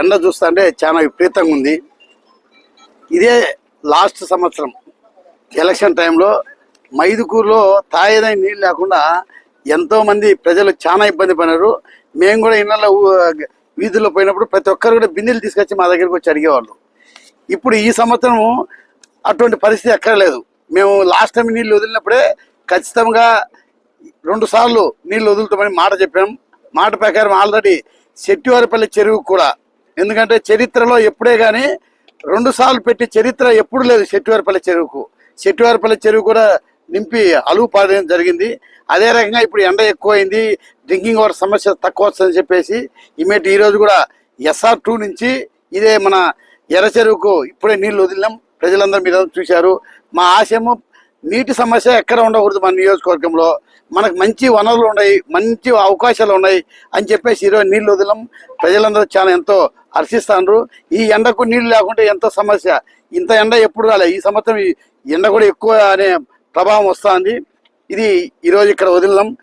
ఎండ చూస్తుంటే చాలా విపరీతంగా ఉంది. ఇదే లాస్ట్ సంవత్సరం ఎలక్షన్ టైంలో మైదుకూరులో తాగేదైన నీళ్ళు లేకుండా ఎంతోమంది ప్రజలు చాలా ఇబ్బంది పడినారు. మేము కూడా ఇళ్ళ వీధుల్లో పోయినప్పుడు ప్రతి ఒక్కరు కూడా బిందెలు తీసుకొచ్చి మా దగ్గరికి వచ్చి అడిగేవాళ్ళు. ఇప్పుడు ఈ సంవత్సరం అటువంటి పరిస్థితి ఎక్కడలేదు మేము లాస్ట్ టైం నీళ్ళు వదిలినప్పుడే ఖచ్చితంగా రెండు సార్లు నీళ్ళు వదులుతామని మాట చెప్పాం. మాట ప్రకారం ఆల్రెడీ శెట్టివారిపల్లి చెరువు కూడా. ఎందుకంటే చరిత్రలో ఎప్పుడే కానీ రెండు సార్లు పెట్టి చరిత్ర ఎప్పుడు లేదు శెట్టివారిపల్లి చెరువుకు. శెట్టివారిపల్లి చెరువు కూడా నింపి అలువు పాడడం జరిగింది. అదే రకంగా ఇప్పుడు ఎండ ఎక్కువైంది డ్రింకింగ్ వాటర్ సమస్య తక్కువ వస్తుందని చెప్పేసి ఇమేటి ఈరోజు కూడా ఎస్ఆర్ టూ నుంచి ఇదే మన ఎర్ర చెరువుకు ఇప్పుడే నీళ్ళు వదిలినాం. ప్రజలందరూ మీరు చూశారు. మా ఆశయము నీటి సమస్య ఎక్కడ ఉండకూడదు మన నియోజకవర్గంలో. మనకు మంచి వనరులు ఉన్నాయి మంచి అవకాశాలు ఉన్నాయి అని చెప్పేసి ఈరోజు నీళ్ళు వదలం. ప్రజలందరూ చాలా ఎంతో హర్షిస్తాండ్రు. ఈ ఎండకు నీళ్ళు లేకుంటే ఎంతో సమస్య? ఇంత ఎండ ఎప్పుడు రాలే? ఈ సంవత్సరం ఈ ఎండ కూడా ఎక్కువ అనే ప్రభావం వస్తుంది. ఇది ఈరోజు ఇక్కడ వదిలినాం